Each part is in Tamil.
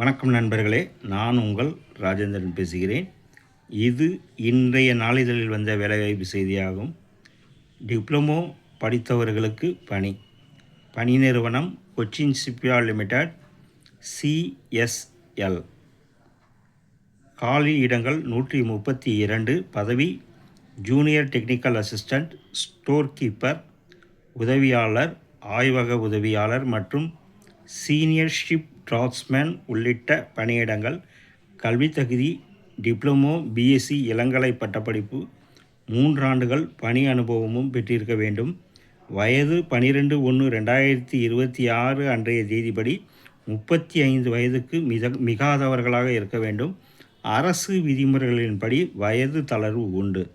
வணக்கம் நண்பர்களே நான் உங்கள் ராஜேந்திரன் பேசுகிறேன். இது இன்றைய நாளிதழில் வந்த வேலைவாய்ப்பு செய்தியாகும். டிப்ளமோ படித்தவர்களுக்கு பணி. பணி நிறுவனம் கொச்சின் ஷிப்யார்ட் லிமிடெட் சிஎஸ்எல் காலி இடங்கள் நூற்றி முப்பத்தி இரண்டு பதவி junior technical assistant store keeper உதவியாளர் ஆய்வக உதவியாளர் மற்றும் சீனியர் ஷிப் உள்ளிட்ட பணியிடங்கள் கல்வித் தகுதி டிப்ளமோ பிஎஸ்சி இளங்கலை பட்டப்படிப்பு மூன்றாண்டுகள் பணி அனுபவமும் பெற்றிருக்க வேண்டும். வயது பனிரெண்டு ஒன்று ரெண்டாயிரத்தி இருபத்தி ஆறு அன்றைய தேதிப்படி முப்பத்தி ஐந்து வயதுக்கு மித மிகாதவர்களாக இருக்க வேண்டும். அரசு விதிமுறைகளின்படி வயது தளர்வு உண்டு.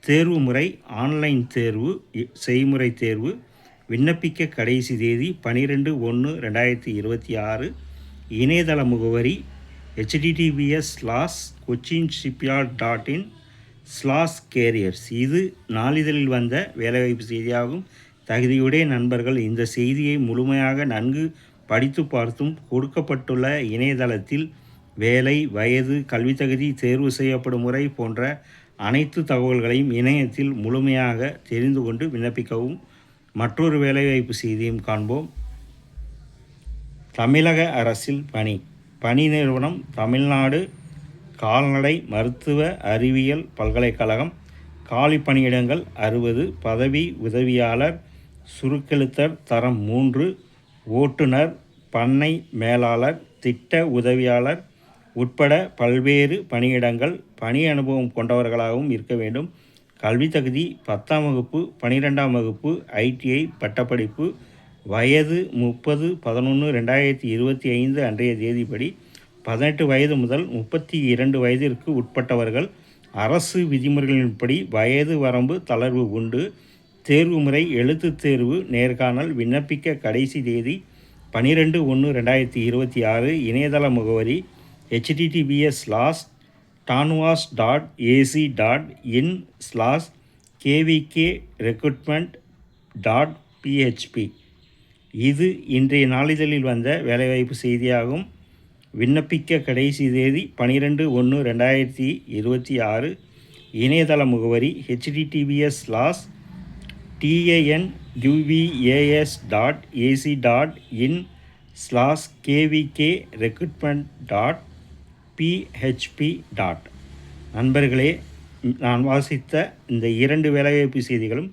தேர்வு முறை ஆன்லைன் தேர்வு செய்முறை தேர்வு விண்ணப்பிக்க கடைசி தேதி பனிரெண்டு ஒன்று ரெண்டாயிரத்தி இருபத்தி ஆறு இணையதள முகவரி HTTPS slash Cochin shipyard dot in slash careers இது நாளிதழில் வந்த வேலைவாய்ப்பு செய்தியாகும். தகுதியுடைய நண்பர்கள் இந்த செய்தியை முழுமையாக நன்கு படித்து பார்த்தும் கொடுக்கப்பட்டுள்ள இணையதளத்தில் வேலை வயது கல்வி தகுதி தேர்வு செய்யப்படும் முறை போன்ற அனைத்து தகவல்களையும் இணையத்தில் முழுமையாக தெரிந்து கொண்டு விண்ணப்பிக்கவும். மற்றொரு வேலைவாய்ப்பு செய்தியும் காண்போம். தமிழக அரசில் பணி. பணி நிறுவனம் தமிழ்நாடு கால்நடை மருத்துவ அறிவியல் பல்கலைக்கழகம். காலி பணியிடங்கள் அறுபது பதவி உதவியாளர் சுருக்கெழுத்தர் தரம் மூன்று ஓட்டுநர் பண்ணை மேலாளர் திட்ட உதவியாளர் உட்பட பல்வேறு பணியிடங்கள் பணி அனுபவம் கொண்டவர்களாகவும் இருக்க வேண்டும். கல்வி தகுதி பத்தாம் வகுப்பு பனிரெண்டாம் வகுப்பு ஐடிஐ பட்டப்படிப்பு வயது முப்பது பதினொன்று ரெண்டாயிரத்தி இருபத்தி ஐந்து அன்றைய தேதிப்படி பதினெட்டு வயது முதல் முப்பத்தி இரண்டு வயதிற்கு உட்பட்டவர்கள் அரசு விதிமுறைகளின்படி வயது வரம்பு தளர்வு உண்டு. தேர்வு முறை எழுத்துத் தேர்வு நேர்காணல் விண்ணப்பிக்க கடைசி தேதி பனிரெண்டு ஒன்று ரெண்டாயிரத்தி இருபத்தி ஆறு இணையதள முகவரி HTTPS slash TANUVAS dot AC dot in slash KVK recruitment dot PHP இது இன்றைய நாளிதழில் வந்த வேலைவாய்ப்பு செய்தியாகும். விண்ணப்பிக்க கடைசி தேதி பனிரெண்டு ஒன்று ரெண்டாயிரத்தி இருபத்தி ஆறு. இணையதள முகவரி HTTPS slash TAN UVAS dot AC dot in slash KVK recruitment dot PHP dot நண்பர்களே நான் வாசித்த இந்த இரண்டு வேலைவாய்ப்பு செய்திகளும்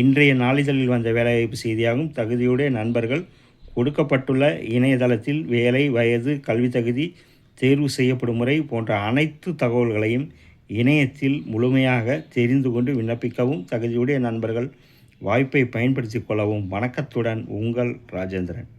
இன்றைய நாளிதழில் வந்த வேலைவாய்ப்பு செய்தியாகும். தகுதியுடைய நண்பர்கள் கொடுக்கப்பட்டுள்ள இணையதளத்தில் வேலை வயது கல்வி தகுதி தேர்வு செய்யப்படும் முறை போன்ற அனைத்து தகவல்களையும் இணையத்தில் முழுமையாக தெரிந்து கொண்டு விண்ணப்பிக்கவும் தகுதியுடைய நண்பர்கள் வாய்ப்பை பயன்படுத்திக் கொள்ளவும் வணக்கத்துடன் உங்கள் ராஜேந்திரன்.